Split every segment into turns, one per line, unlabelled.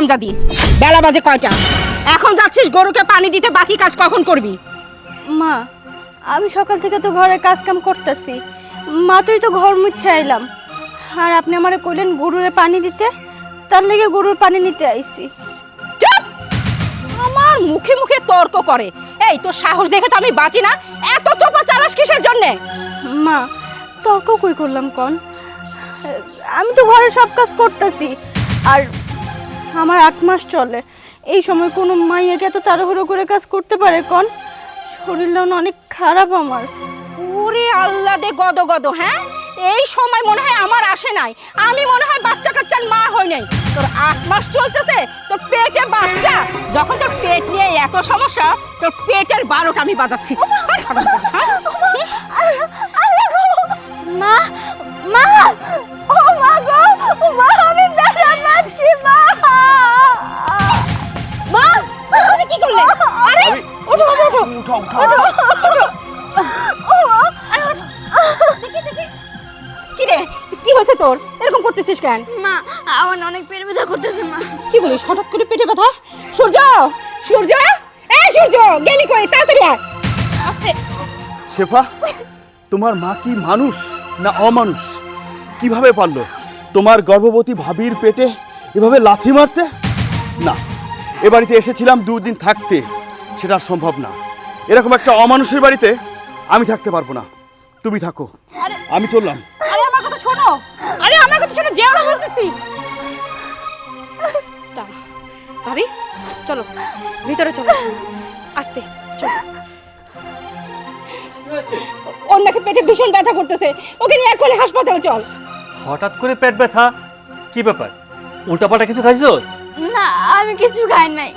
হারামজাদি বেলা বাজে কয়টা? এখন যাচ্ছিস গরুকে পানি দিতে বাকি কাজ কখন করবি?
মা আমি সকাল থেকে তো ঘরে কাজ কাম করতেছি। মা তুই তো ঘর মুচ্ছে আইলাম। আর আপনি আমারে কইলেন গরুরে পানি দিতে তার লেগে গরুর পানি নিতে আইছি।
চুপ! আমার মুখে মুখে তর্ক করে। এই তোর সাহস দেখে তো আমি বাঁচি না। এত চোপা চালাস কিসের জন্যে?
মা তর্ক কই করলাম কন? আমি তো ঘরে সব কাজ করতেছি। আর আমার আট মাস চলে। এই সময় কোনো মাইয়াকে এত তাড়াহুড়ো করে কাজ করতে পারে কন? শরীরটা না অনেক খারাপ আমার।
ওরে আল্লাহ দে গদ গদ হ্যাঁ? এই সময় মনে হয় আমার আসে নাই। আমি মনে হয় বাচ্চা কাচ্চার মা হই নাই। তোর আট মাস চলতেছে তোর পেটে বাচ্চা। যখন তোর পেট নিয়ে এত সমস্যা তোর পেটের বারোটা আমি বাজাচ্ছি। হ্যাঁ?
মা
উঠো উঠো
কি রে কি হয়েছে তোর? এরকম করতেছিস কেন?
মা আমার অনেক পেট ব্যথা করতেছে মা।
কি বলিস হঠাৎ করে পেটে ব্যথা? সূর্য! সূর্য! এই সূর্য গেলি কই? তাড়াতাড়ি আয়।
আস্তে।
শেফা তোমার মা কি মানুষ না অমানুষ? কীভাবে পারল? তোমার গর্ভবতী ভাবির পেটে এভাবে লাথি মারতে? না এ বাড়িতে এসেছিলাম দুদিন থাকতে। সেটা সম্ভব না। এরকম একটা অমানুষের বাড়িতে আমি থাকতে পারব না। তুমি থাকো। আমি চললাম।
আরে আমার কথা শোনো। আরে আমার কথা শোনো যেও না বলতেছি। ভাবি চলো ভিতরে চলো। আস্তে চলো।
ওর নাকি পেটে ভীষণ ব্যথা করতেছে। ওকে নিয়ে এখনই হাসপাতালে চল।
হঠাৎ করে পেট ব্যথা? কি ব্যাপার? উল্টাপাল্টা কিছু খাইছোস?
না আমি কিছু খাই নাই।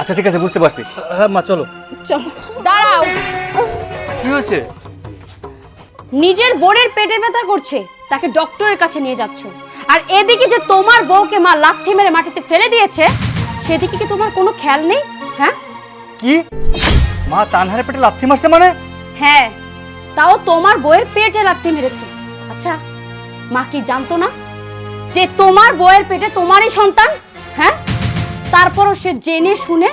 আচ্ছা ঠিক আছে বুঝতে পারছি। হ্যাঁ মা চলো।
চল।
দাঁড়াও।
কি হয়েছে?
নিজের বোনের পেটে ব্যথা করছে তাকে ডক্টরের কাছে নিয়ে যাচ্ছ। আর এদিকে যে তোমার বউকে মা লাথি মেরে মাটিতে ফেলে দিয়েছে সেদিকে কি তোমার কোনো খেয়াল নেই? হ্যাঁ?
কি? মা তানহারে পেটে লাথি মারছে মানে?
হ্যাঁ তাও তোমার বউয়ের পেটে লাথি মেরেছে। আচ্ছা মা কি জানতো না যে তোমার বউয়ের পেটে তোমারই সন্তান? হ্যাঁ? তারপরও সে জেনে শুনে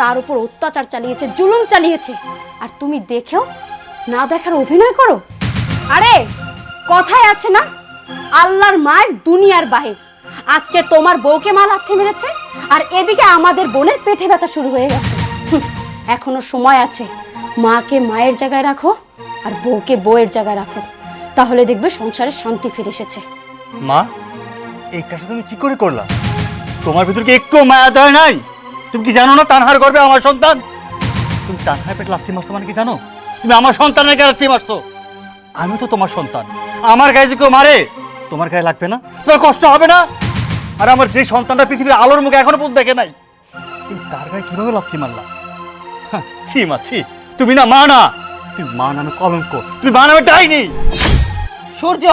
তার উপর অত্যাচার চালিয়েছে, জুলুম চালিয়েছে। আর তুমি দেখেও না দেখার অভিনয় করো? আরে, কথায় আছে না, আল্লাহর মায়ের দুনিয়ার বাহির। আজকে তোমার বউকে মা লাথি মেরেছে, আর এদিকে আমাদের বোনের পেটে ব্যথা শুরু হয়ে গেছে। এখনও সময় আছে। মাকে মায়ের জায়গায় রাখো, আর বউকে বউয়ের জায়গায় রাখো। তাহলে দেখবে সংসারে শান্তি ফিরে এসেছে।
মা, এই কাজটা তুমি কি করে করলা? তোমার ভিতর কি একটু মায়া দয় নাই? তুমি কি জানো না তানহার গর্বে আমার সন্তান? তুমি তানহার পেট লাথি মারছো মানে কি জানো? তুমি আমার সন্তানের গায়ে লাথি মারছো। আমি তো তোমার সন্তান। আমার গায়ে যদি কেউ মারে তোমার গায়ে লাগবে না? তোমার কষ্ট হবে না? আর আমার যে সন্তানটা পৃথিবীর আলোর মুখে এখনও পর্যন্ত দেখে নাই তুমি তার গায়ে কীভাবে লাথি মারলা? হ্যাঁ, ছি মা ছি। তুমি না মা না তুমি মা নামে কলঙ্ক। তুমি মা নামে ডাইনি।
সূর্য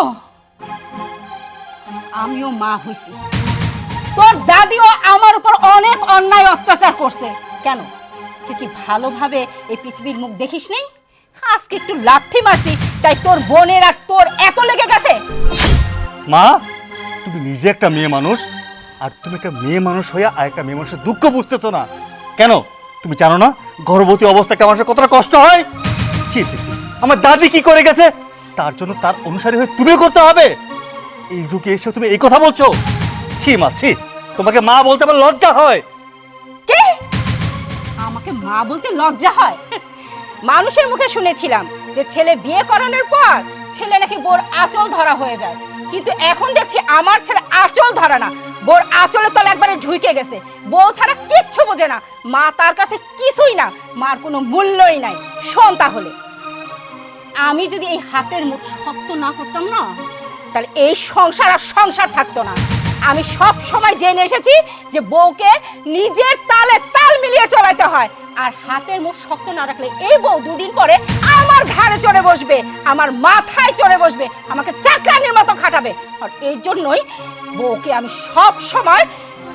আমিও মা হইছি। তোর দাদিও আমার উপর অনেক অন্যায় অত্যাচার করছে। কেন? তুই কি ভালোভাবে এই পৃথিবীর মুখ দেখিস নি? আজকে একটু লাঠি মারছি, তাই তোর বোনের আর তোর এত লেগে গেছে?
মা, তুমি নিজে একটা মেয়ে মানুষ, আর তুমি একটা মেয়ে মানুষ হইয়া আর একটা মেয়ে মানুষের দুঃখ বুঝতেছো না। কেন? তুমি জানো না, গর্ভবতী অবস্থায় একটা মানুষের কতটা কষ্ট হয়? ছি ছি ছি, আমার দাদি কি করে গেছে? তার জন্য তার অনুসারী হয়ে তুমিও করতে হবে। এই যুগে এসে তুমি এই কথা বলছো। ছি, মা, ছি। তোমাকে মা বলতে আমার লজ্জা হয়।
কে? আমাকে মা বলতে লজ্জা হয়? মানুষের মুখে শুনেছিলাম যে ছেলে বিয়ে করানোর পর ছেলে নাকি বোর আঁচল ধরা হয়ে যায়। কিন্তু এখন দেখছি আমার ছেলে আঁচল ধরা না। বোর আঁচলে তলে একবারে ঢুকে গেছে। বউ ছাড়া কিচ্ছু বোঝে না। মা তার কাছে কিছুই না। মার কোনো মূল্যই নাই। শোন তাহলে। আমি যদি এই হাতের মুখ শক্ত না করতাম না, তাহলে এই সংসার আর সংসার থাকতো না। আমি সব সময় জেনে এসেছি যে বউকে নিজের তালে তাল মিলিয়ে চলাইতে হয়। আর হাতের মুখ শক্ত না রাখলে এই বউ দুদিন পরে আমার ঘাড়ে চড়ে বসবে আমার মাথায় চড়ে বসবে আমাকে চাকরানির মতো খাটাবে। আর এই জন্যই বউকে আমি সব সময়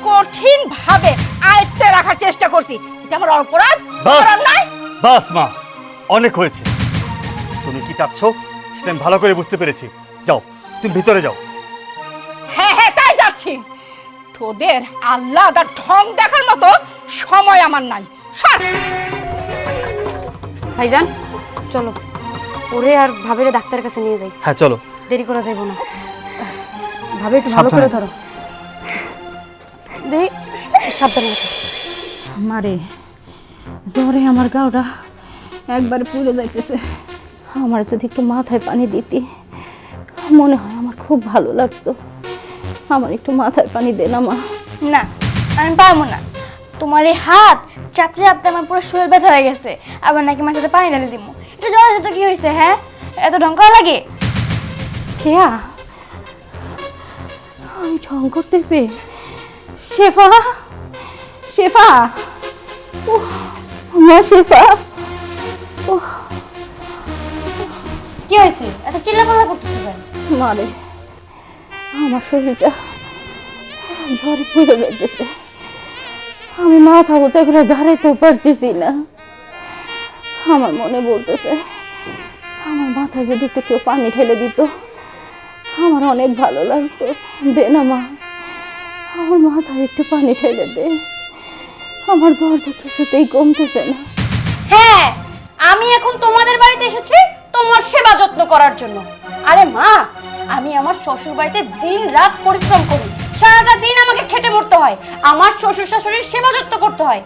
কঠিন ভাবে আয়ত্তে রাখার চেষ্টা করছি। এটা আমার অপরাধ আমার
বাস মা অনেক হয়েছে। তুমি কি চাচ্ছ? সেটা আমি ভালো করে বুঝতে পেরেছি। যাও তুমি ভিতরে যাও।
তাই তোদের আল্লাহ আর ঢং দেখার মতো সময় আমার নাই। সর।
ভাইজান চলো। ওরে আর ভাবিরে ডাক্তারের কাছে নিয়ে যাই।
হ্যাঁ চলো।
দেরি করা যাইব না। ভাবে একটু ভালো করে ধরো। দেই সাবধানে।
মারে জ্বরে আমার গাওটা একবার পুড়ে যাইতেছে। আমার যদি একটু মাথায় পানি দিতি মনে হয় আমার খুব ভালো লাগতো। আমার একটু মাথায় পানি দে না মা।
না আমি পারব না। তোমার এই হাত চাপতে চাপতে আমার পুরো শরীর ব্যথা হয়ে গেছে। আবার নাকি মাথাতে পানি ঢালে দিব। এটা জ্বর তো কি হয়েছে হ্যাঁ? এত ঢং করা লাগে?
খেয়া আমি ঢং করতেছি। শেফা? শেফা? মা শেফা।
কি হয়েছে? এত চিল্লাপাল্লা করতেছো কেন?
মারে আমার শরীরটা ঝড়ে পুড়ে যাইতেছে। আমি মাথা উঁচা করে দাঁড়াইতেও পারতেছি না। আমার মনে বলতেছে, আমার মাথায় যদি একটু কেউ পানি ঢেলে দিত, আমার অনেক ভালো লাগতো। দে না মা, আমার মাথায় একটু পানি ঢেলে দে। আমার জ্বর যে কিছুতেই কমতেছে না।
হ্যাঁ আমি এখন তোমাদের বাড়িতে এসেছি তোমার সেবা যত্ন করার জন্য। আরে মা আমি আমার শ্বশুর বাড়িতে দিন রাত পরিশ্রম করি। সারাটা দিন আমাকে খেটে মরতে হয়। আমার শ্বশুর শাশুড়ির সেবা যত্ন করতে হয়।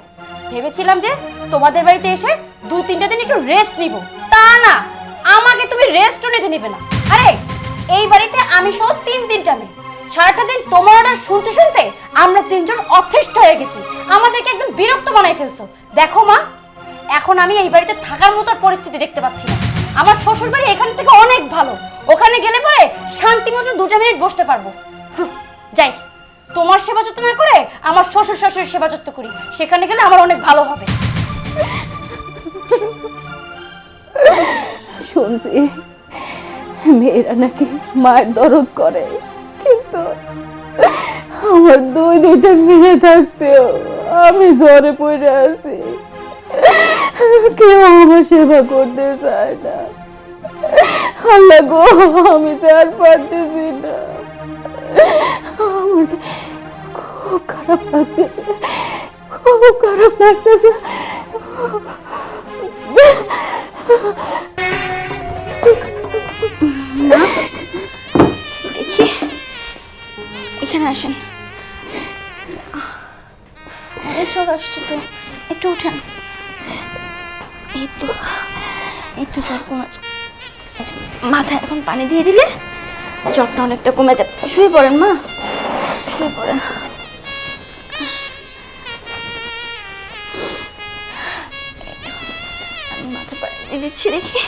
ভেবেছিলাম যে তোমাদের বাড়িতে এসে দু তিনটা দিন একটু রেস্ট নিব। তা না, আমাকে তুমি রেস্টও নিতে নিবে না। আরে, এই বাড়িতে আমি সহ তিন তিনটা মেয়ে। সারাটা দিন তোমার অর্ডার শুনতে শুনতে আমরা তিনজন অথেষ্ট হয়ে গেছি। আমাদেরকে একদম বিরক্ত বানাই ফেলছো। দেখো মা, এখন আমি এই বাড়িতে থাকার মতো পরিস্থিতি দেখতে পাচ্ছি না। আমার শ্বশুর বাড়ি এখান থেকে অনেক ভালো। ওখানে গেলে পরে শান্তি মতো দুটা মিনিট বসতে পারব। যাই। তোমার সেবা যত্ন না করে আমার শ্বশুর শাশুড়ির সেবা যত্ন করি। সেখানে গেলে আমার অনেক ভালো হবে।
শুনছি, মেয়েরা নাকি মায়ের দরদ করে, কিন্তু আমার দুই দুইটা মেয়ে থাকতেও আমি জ্বরে পড়ে আছি। কেউ আমার সেবা করতে চায় না। আল্লাহ গো আমি আর পারতেছি না। আমার যে খুব খারাপ লাগতেছে, খুব খারাপ লাগতেছে।
দেখি, এখানে আসেন। অনেক আসছে তো, একটু উঠেন। এই তো এই তো জ্বর কমেছে মাথায় এখন পানি দিয়ে দিলে জ্বরটা অনেকটা কমে যাবে। শুয়ে পড়েন, মা। শুয়ে পড়েন। মাথা পানি দিয়ে দিচ্ছি দেখি।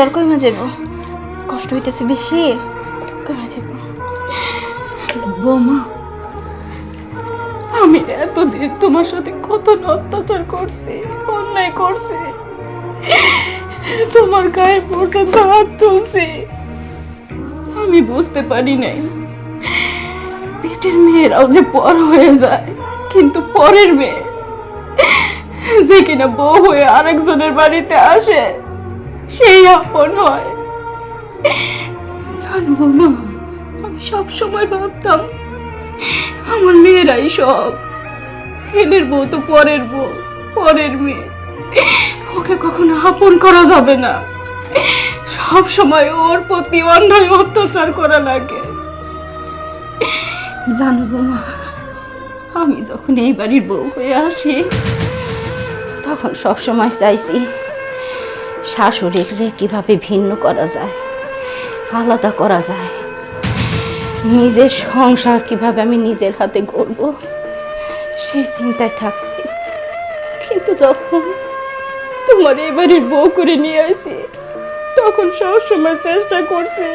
জ্বর কমে যাব কষ্ট হইতেছে বেশি। কমে যাব
বৌমা, আমি এতদিন তোমার সাথে কত অত্যাচার করছি, অন্যায় করছি। তোমার গায়ে পর্যন্ত হাত তুলছি। আমি বুঝতে পারি নাই। পেটের মেয়েরাও যে পর হয়ে যায়, কিন্তু পরের মেয়ে যে কিনা বউ হয়ে আরেকজনের বাড়িতে আসে। সেই আপন হয়। জানব না, আমি সব সময় ভাবতাম, আমার মেয়েরাই সব। ছেলের বউ তো পরের বউ, পরের মেয়ে। ওকে কখনো আপন করা যাবে না। সব সময় ওর প্রতি অন্যায় অত্যাচার করা লাগে। জানো মা আমি যখন এই বাড়ির বউ হয়ে আসি, তখন সব সময় চাইছি শাশুড়িকে কীভাবে ভিন্ন করা যায়, আলাদা করা যায়, নিজের সংসার কীভাবে আমি নিজের হাতে করব সেই চিন্তায় থাকছি। কিন্তু যখন তোমার এই বাড়ির বউ করে নিয়ে আসি, তখন সবসময় চেষ্টা করছি,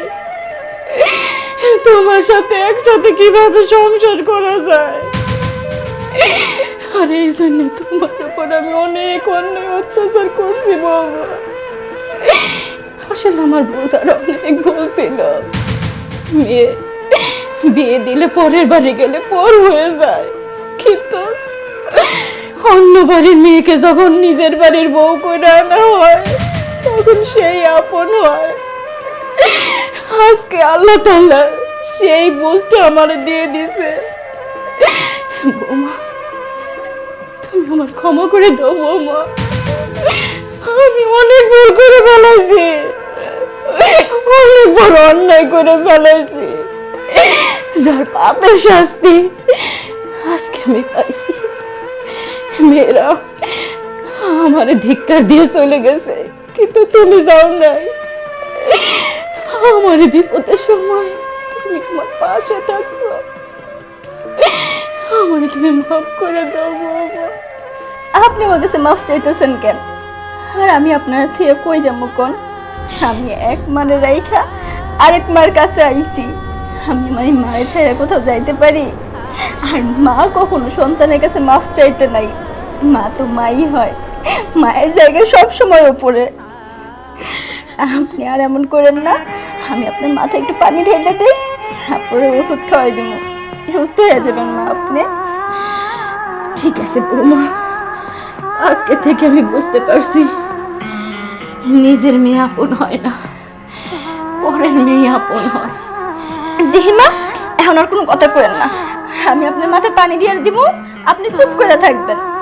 তোমার সাথে একসাথে কীভাবে সংসার করা যায়। আর এই জন্য তোমার উপর আমি অনেক অন্যায় অত্যাচার করছি বাবা আসলে আমার বোঝার অনেক ভুল ছিল। মেয়ে বিয়ে দিলে পরের বাড়ি গেলে পর হয়ে যায়। কিন্তু অন্য বাড়ির মেয়েকে যখন নিজের বাড়ির বউ করে আনা হয়, তখন সেই আপন হয়। আজকে আল্লাহ তাল্লাহ সেই বুঝটা আমার দিয়ে দিছে বৌমা, তুমি আমার ক্ষমা করে দাও বৌমা। আমি অনেক ভুল করে ফেলাইছি বড় অন্যায় করে যার শাস্তি আজকে আমি পাইছি। মেয়েরা, আমার ধিক্কার দিয়ে চলে গেছে, কিন্তু তুমি যাও নাই। আমার বিপদের সময় তুমি আমার পাশে থাকছো। আমার তুমি মাফ করে দাও, বাবা।
আপনি আমার কাছে মাফ চাইতেছেন কেন? আর আমি আপনার থেকে কই যাব, কোন? আমি এক মানে রাইখা আরেক মার কাছে আইছি। আমি আমার এই মায়ের ছেড়ে কোথাও যাইতে পারি? আর মা কখনো সন্তানের কাছে মাফ চাইতে নাই। মা তো মাই হয়। মায়ের জায়গায় সব সময় ওপরে। আপনি আর এমন করেন না। আমি আপনার মাথায় একটু পানি ঢেলে দিই, তারপরে ওষুধ খাওয়াই দিব। সুস্থ হয়ে যাবেন মা আপনি।
ঠিক আছে বৌমা। আজকে থেকে আমি বুঝতে পারছি। নিজের মেয়ে আপন হয় না। পরের মেয়ে আপন হয়।
দিহিমা, এখন আর কোনো কথা করেন না। আমি আপনার মাথায় পানি দিয়ে দিব, আপনি চুপ করে থাকবেন।